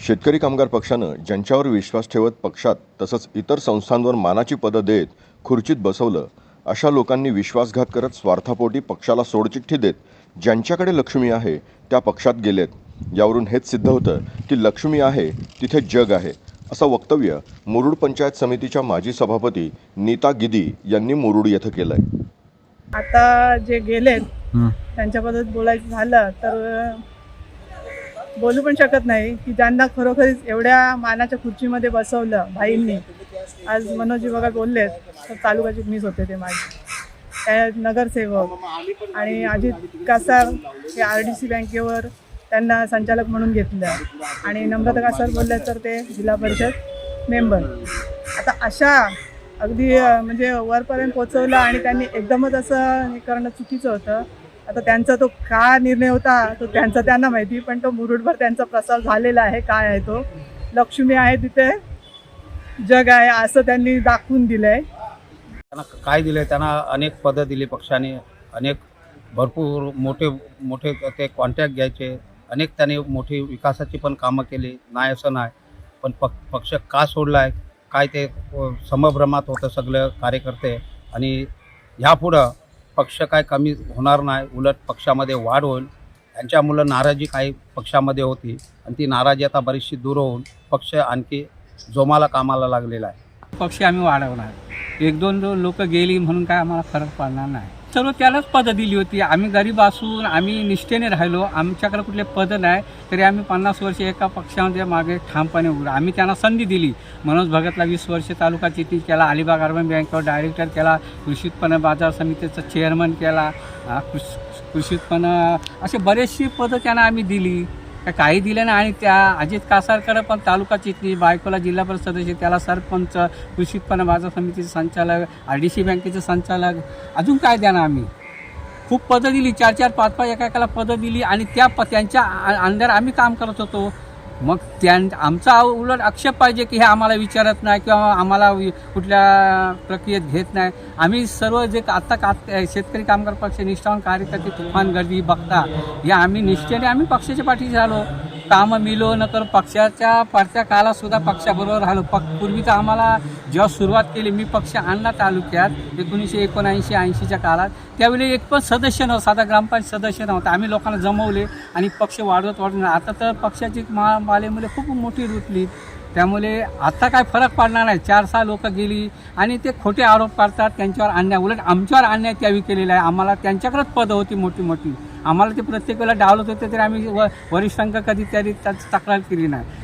शेतकरी कामगार पक्षानं ज्यांच्यावर विश्वास ठेवत पक्षात तसंच इतर संस्थांवर मानाची पदं देत खुर्चीत बसवलं अशा लोकांनी विश्वासघात करत स्वार्थापोटी पक्षाला सोडचिठ्ठी देत ज्यांच्याकडे लक्ष्मी आहे त्या पक्षात गेलेत यावरून हेच सिद्ध होतं की लक्ष्मी आहे तिथे जग आहे असं वक्तव्य मुरुड पंचायत समितीच्या माजी सभापती नीता गिदी यांनी मुरुड येथे केलं आहे आता जे गेलेत हं. त्यांच्याबद्दल बोलायचं झालं तर बोलू पण शकत नाही की ज्यांना खरोखरीच एवढ्या मानाच्या खुर्चीमध्ये बसवलं भाईंनी. आज मनोजी बघा बोललेत तर तालुका मीच होते ते माझे. त्या नगरसेवक आणि अजित कासार हे आर डी सी बँकेवर त्यांना संचालक म्हणून घेतलं. आणि नम्रता कासार बोलले तर ते जिल्हा परिषद मेंबर. आता अशा अगदी म्हणजे वरपर्यंत पोचवलं आणि त्यांनी एकदमच असं हे करणं चुकीचं होतं. आता त्यांचा तो का निर्णय होता तो त्यांचा त्यांना माहिती पण तो मुरुडभर त्यांचा प्रसार झालेला आहे काय आहे तो. लक्ष्मी आहे तिथे जग आहे असं त्यांनी दाखवून दिलंय. त्यांना काय दिले त्यांना अनेक पदं दिली पक्षाने अनेक भरपूर मोठे मोठे ते कॉन्टॅक्ट घ्यायचे अनेक त्यांनी मोठी विकासाची पण कामं केली. नाही असं नाही पण पक पक्ष का सोडला आहे काय ते समभ्रमात होतं सगळं कार्यकर्ते. आणि ह्यापुढं पक्ष काय कमी होणार नाही उलट पक्षामध्ये वाढ होईल. त्यांच्यामुळं नाराजी काही पक्षामध्ये होती आणि ती नाराजी आता बरीचशी दूर होऊन पक्ष आणखी जोमाला कामाला लागलेला आहे. पक्ष आम्ही वाढवणार. एक दोन लोक गेली म्हणून काय आम्हाला फरक पडणार नाही. सर्व त्यालाच पदं दिली होती. आम्ही गरीब असून आम्ही निष्ठेने राहिलो. आमच्याकडे कुठले पदं नाही तरी आम्ही पन्नास वर्षे एका पक्षामध्ये मागे ठामपणे उभे आम्ही त्यांना संधी दिली. मनोज भगतला वीस वर्ष तालुका चिटणीस केला अलिबाग अर्बन बँकेवर डायरेक्टर केला कृषी उत्पन्न बाजार समितीचा चेअरमन केला कृषी कृषी उत्पन्न असे बरेचशी पदं त्यांना आम्ही दिली. काही दिलं नाही आणि त्या अजित कासारकडं पण तालुका चिटणी बायकोला जिल्हा परिषद सदस्य त्याला सरपंच कृषी उत्पन्न बाजार समितीचे संचालक आर डी सी बँकेचे संचालक. अजून काय द्याना आम्ही? खूप पदं दिली चार चार पाच पाच एका एकाला पदं दिली आणि त्या प त्यांच्या अंदर आम्ही काम करत होतो. मग त्यां आमचा उलट आक्षेप पाहिजे की हे आम्हाला विचारत नाही किंवा आम्हाला वि- कुठल्या प्रक्रियेत घेत नाही. आम्ही सर्व जे आत्ता का शेतकरी कामगार पक्ष निष्ठावान कार्यकर्ते तुफान गर्दी बघता या आम्ही निष्ठेने आम्ही पक्षाच्या पाठीशी झालो कामं मिलो न तर पक्षाच्या पडत्या काळात सुद्धा पक्षाबरोबर राहिलो. पक पूर्वी तर आम्हाला जेव्हा सुरुवात केली मी पक्ष आणला तालुक्यात एकोणीसशे एकोणऐंशी ऐंशीच्या काळात. त्यावेळी एक पण सदस्य नव्हतं साधा ग्रामपंचायत सदस्य नव्हता. आम्ही लोकांना जमवले आणि पक्ष वाढवत वाढवून आता तर पक्षाची मा मालेमुळे खूप मोठी रुतली त्यामुळे आत्ता काय फरक पडणार नाही. चार सहा लोक गेली आणि ते खोटे आरोप करतात त्यांच्यावर अन्याय. उलट आमच्यावर अन्याय त्यावेळी केलेला आहे. आम्हाला त्यांच्याकडेच पदं होती मोठी मोठी. आम्हाला ते प्रत्येक वेळेला डावलत होते तरी आम्ही व वरिष्ठांक कधी तरी त्याची तक्रार केली नाही.